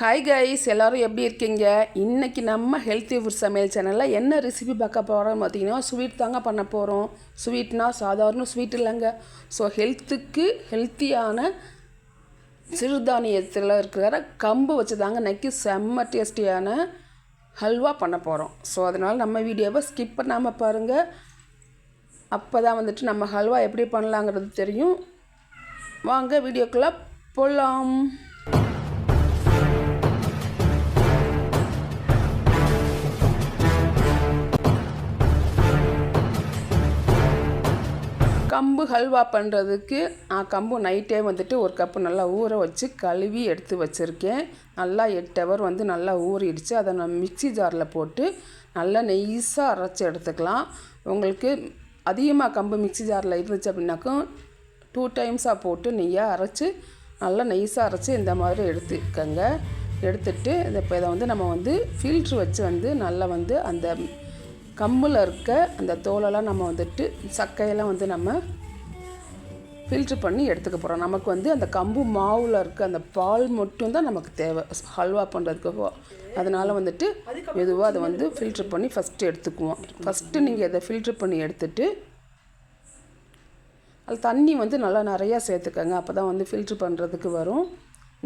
Hi guys எல்லோரும் எப்படி இருக்கீங்க? இன்றைக்கி நம்ம ஹெல்த்தி ஃபுட் சமையல் சேனலில் என்ன ரெசிபி பார்க்க போகிறோம்னு பார்த்தீங்கன்னா ஸ்வீட் தாங்க பண்ண போகிறோம் ஸ்வீட்னா சாதாரண ஸ்வீட் இல்லைங்க. ஸோ ஹெல்த்துக்கு ஹெல்த்தியான சிறுதானியத்தில் இருக்கிற கம்பு வச்சு தாங்க இன்றைக்கி செம்ம டேஸ்டியான ஹல்வா பண்ண போகிறோம் ஸோ அதனால் நம்ம வீடியோவை ஸ்கிப் பண்ணாமல் பாருங்கள் அப்போ தான் வந்துட்டு நம்ம ஹல்வா எப்படி பண்ணலாங்கிறது தெரியும். வாங்க வீடியோக்குள்ளே போகலாம் கம்பு ஹல்வா பண்ணுறதுக்கு நான் கம்பு நைட்டே வந்துட்டு ஒரு கப்பு நல்லா ஊற வச்சு கழுவி எடுத்து வச்சுருக்கேன். நல்லா எட்டு ஹவர் வந்து நல்லா ஊறிடுச்சு. அதை நான் மிக்ஸி ஜாரில் போட்டு நல்லா நெய்ஸாக அரைச்சி எடுத்துக்கலாம். உங்களுக்கு அதிகமாக கம்பு மிக்ஸி ஜாரில் இருந்துச்சு அப்படின்னாக்கும் டூ டைம்ஸாக போட்டு நெய்யாக அரைச்சி நல்லா நெய்ஸாக அரைச்சி இந்த மாதிரி எடுத்துக்கங்க. எடுத்துட்டு இதை இப்போ இதை வந்து நம்ம வந்து ஃபில்ட்ரு வச்சு வந்து நல்லா வந்து அந்த கம்பில் இருக்க அந்த தோலெல்லாம் நம்ம வந்துட்டு சக்கையெல்லாம் வந்து நம்ம ஃபில்ட்ரு பண்ணி எடுத்துக்க போகிறோம் நமக்கு வந்து அந்த கம்பு மாவில் இருக்க அந்த பால் மட்டும் தான் நமக்கு தேவை. ஹல்வா பண்ணுறதுக்கு அதனால் வந்துட்டு மெதுவாக அதை வந்து ஃபில்ட்ரு பண்ணி ஃபஸ்ட்டு எடுத்துக்குவோம். ஃபஸ்ட்டு நீங்கள் அதை ஃபில்ட்ரு பண்ணி எடுத்துட்டு அது தண்ணி வந்து நல்லா நிறையா சேர்த்துக்கோங்க. அப்போ தான் வந்து ஃபில்ட்ரு பண்ணுறதுக்கு வரும்.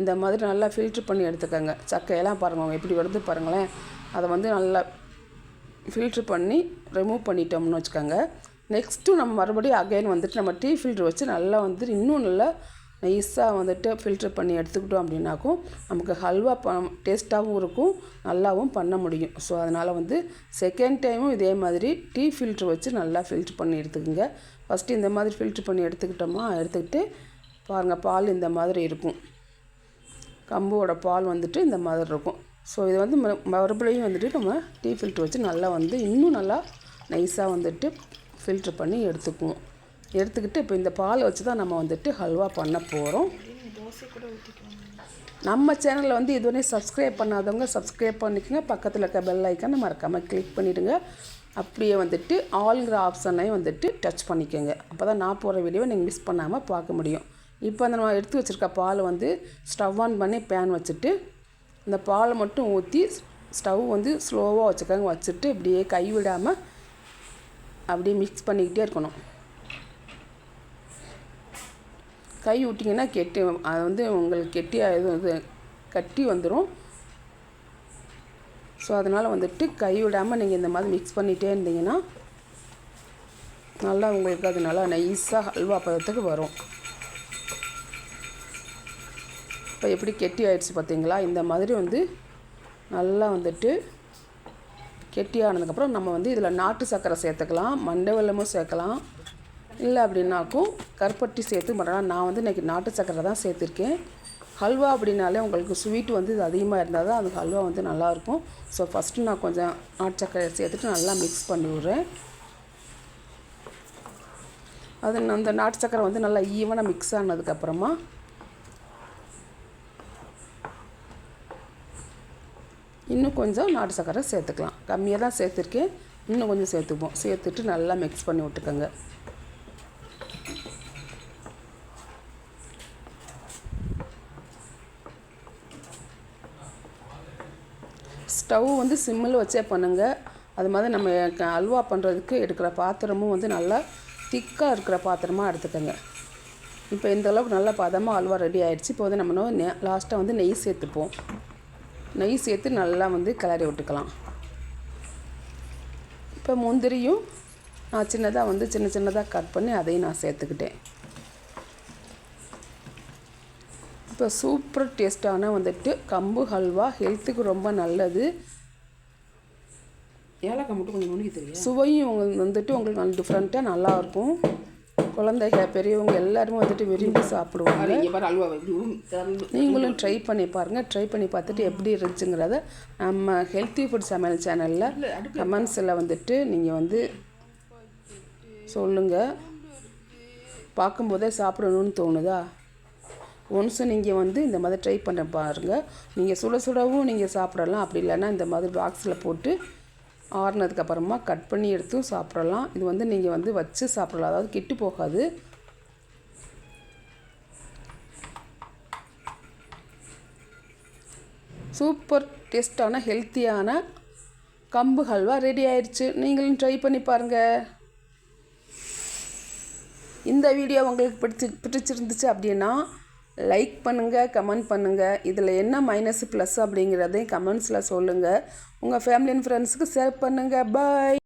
இந்த மாதிரி நல்லா ஃபில்ட்ரு பண்ணி எடுத்துக்கோங்க. சக்கையெல்லாம் பாருங்கள் எப்படி வருது பாருங்களேன். அதை வந்து நல்லா ஃபில்ட்ரு பண்ணி ரிமூவ் பண்ணிட்டோம்னு வச்சுக்கோங்க. நெக்ஸ்ட்டு நம்ம மறுபடியும் அகைன் வந்துட்டு நம்ம டீ ஃபில்ட்ரு வச்சு நல்லா வந்துட்டு இன்னும் நல்லா நைஸாக வந்துட்டு ஃபில்ட்ரு பண்ணி எடுத்துக்கிட்டோம் அப்படின்னாக்கும் நமக்கு ஹல்வா ப டேஸ்ட்டாகவும் இருக்கும் நல்லாவும் பண்ண முடியும். ஸோ அதனால் வந்து செகண்ட் டைமும் இதே மாதிரி டீ ஃபில்ட்ரு வச்சு நல்லா ஃபில்ட்ரு பண்ணி எடுத்துக்கோங்க. ஃபஸ்ட்டு இந்த மாதிரி ஃபில்ட்ரு பண்ணி எடுத்துக்கிட்டோமா எடுத்துக்கிட்டு பாருங்கள் பால் இந்த மாதிரி இருக்கும். கம்போட பால் வந்துட்டு இந்த மாதிரி இருக்கும். ஸோ இது வந்து மறுபடியும் வந்துட்டு நம்ம டீ ஃபில்ட்ரு வச்சு நல்லா வந்து இன்னும் நல்லா நைஸாக வந்துட்டு ஃபில்ட்ரு பண்ணி எடுத்துக்குவோம். எடுத்துக்கிட்டு இப்போ இந்த பாலை வச்சு தான் நம்ம வந்துட்டு ஹல்வா பண்ண போகிறோம் நம்ம சேனலில் வந்து இதுவரை சப்ஸ்கிரைப் பண்ணாதவங்க சப்ஸ்கிரைப் பண்ணிக்கோங்க. பக்கத்தில் இருக்க பெல் ஐக்கானை மறக்காமல் கிளிக் பண்ணிவிடுங்க அப்படியே வந்துட்டு ஆல்கிற ஆப்ஷனையும் வந்துட்டு டச் பண்ணிக்கோங்க. அப்போ தான் நான் போகிற வீடியோவை நீங்கள் மிஸ் பண்ணாமல் பார்க்க முடியும். இப்போ அந்த நம்ம எடுத்து வச்சுருக்க பால் வந்து ஸ்டவ் ஆன் பண்ணி பேன் வச்சுட்டு இந்த பாலை மட்டும் ஊற்றி ஸ்டவ் வந்து ஸ்லோவாக வச்சுக்கோங்க. வச்சுட்டு இப்படியே கை விடாமல் அப்படியே மிக்ஸ் பண்ணிக்கிட்டே இருக்கணும். கை விட்டிங்கன்னா கெட்டி அது வந்து உங்களுக்கு கெட்டியாக இது இது கட்டி வந்துடும் ஸோ அதனால் வந்துட்டு கை விடாமல் நீங்கள் இந்த மாதிரி மிக்ஸ் பண்ணிகிட்டே இருந்தீங்கன்னா நல்லா உங்களுக்கு அது நல்லா நைஸாக ஹல்வா பதத்துக்கு வரும். இப்போ எப்படி கெட்டி ஆயிடுச்சு பார்த்தீங்களா இந்த மாதிரி வந்து நல்லா வந்துட்டு கெட்டி ஆனதுக்கப்புறம் நம்ம வந்து இதில் நாட்டு சர்க்கரை சேர்த்துக்கலாம் மண்டை வெள்ளமும் சேர்க்கலாம். இல்லை அப்படின்னாக்கும் கருப்பட்டி சேர்த்து பண்ணுறேன் நான் வந்து இன்றைக்கி நாட்டு சர்க்கரை தான் சேர்த்துருக்கேன். ஹல்வா அப்படின்னாலே உங்களுக்கு ஸ்வீட் வந்து இது அதிகமாக இருந்தால் தான் அது ஹல்வா வந்து நல்லாயிருக்கும் ஸோ ஃபஸ்ட்டு நான் கொஞ்சம் நாட்டு சர்க்கரை சேர்த்துட்டு நல்லா மிக்ஸ் பண்ணி விட்றேன். அது அந்த நாட்டு சர்க்கரை வந்து நல்லா ஈவனாக மிக்ஸ் ஆனதுக்கப்புறமா இன்னும் கொஞ்சம் நாட்டு சக்கரை சேர்த்துக்கலாம். கம்மியாக தான் சேர்த்துருக்கேன். இன்னும் கொஞ்சம் சேர்த்துப்போம். சேர்த்துட்டு நல்லா மிக்ஸ் பண்ணி விட்டுக்கோங்க. ஸ்டவ் வந்து சிம்மில் வச்சே பண்ணுங்கள் அது மாதிரி நம்ம அல்வா பண்ணுறதுக்கு எடுக்கிற பாத்திரமும் வந்து நல்லா திக்காக இருக்கிற பாத்திரமாக எடுத்துக்கோங்க. இப்போ இந்த அளவுக்கு நல்லா பதமாக அல்வா ரெடி ஆகிடுச்சு இப்போ வந்து நம்ம லாஸ்ட்டாக வந்து நெய் சேர்த்துப்போம். நெய் சேர்த்து நல்லா வந்து கிளறி விட்டுக்கலாம். இப்போ முந்திரியும் நான் சின்னதாக வந்து சின்ன சின்னதாக கட் பண்ணி அதையும் நான் சேர்த்துக்கிட்டேன். இப்போ சூப்பர் டேஸ்ட்டான வந்துட்டு கம்பு ஹல்வா ஹெல்த்துக்கு ரொம்ப நல்லது. ஏலக்காய் மட்டும் கொஞ்சம் நுணுக்கி தெரியும் சுவையும் வந்துட்டு உங்களுக்கு நல்ல டிஃப்ரெண்ட்டாக நல்லாயிருக்கும் குழந்தைங்க பெரியவங்க எல்லாருமே வந்துட்டு விரும்பி சாப்பிடுவாங்க. நீங்களும் ட்ரை பண்ணி பாருங்கள் ட்ரை பண்ணி பார்த்துட்டு எப்படி இருந்துச்சுங்கிறத நம்ம ஹெல்த்தி ஃபுட் சமையல் சேனலில் கமெண்ட்ஸில் வந்துட்டு நீங்கள் வந்து சொல்லுங்கள் பார்க்கும்போதே சாப்பிடணும்னு தோணுதா? ஒன்ஸ் நீங்கள் வந்து இந்த மாதிரி ட்ரை பண்ண பாருங்கள் நீங்கள் சுட சுடவும் நீங்கள் சாப்பிடலாம். அப்படி இல்லைன்னா இந்த மாதிரி பாக்ஸில் போட்டு ஆறுனதுக்கப்புறமா கட் பண்ணி எடுத்தும் சாப்பிடலாம். இது வந்து நீங்கள் வந்து வச்சு சாப்பிடலாம். அதாவது கெட்டு போகாது. சூப்பர் டேஸ்டான ஹெல்த்தியான கம்பு ஹல்வா ரெடி ஆயிடுச்சு நீங்களும் ட்ரை பண்ணி பாருங்கள் இந்த வீடியோ உங்களுக்கு பிடிச்சி பிடிச்சிருந்துச்சு அப்படின்னா லைக் பண்ணுங்கள் கமெண்ட் பண்ணுங்கள் இதில் என்ன மைனஸ் ப்ளஸ் அப்படிங்கிறதையும் கமெண்ட்ஸில் சொல்லுங்கள் உங்கள் ஃபேமிலி அண்ட் ஃப்ரெண்ட்ஸுக்கு ஷேர் பண்ணுங்கள் பாய்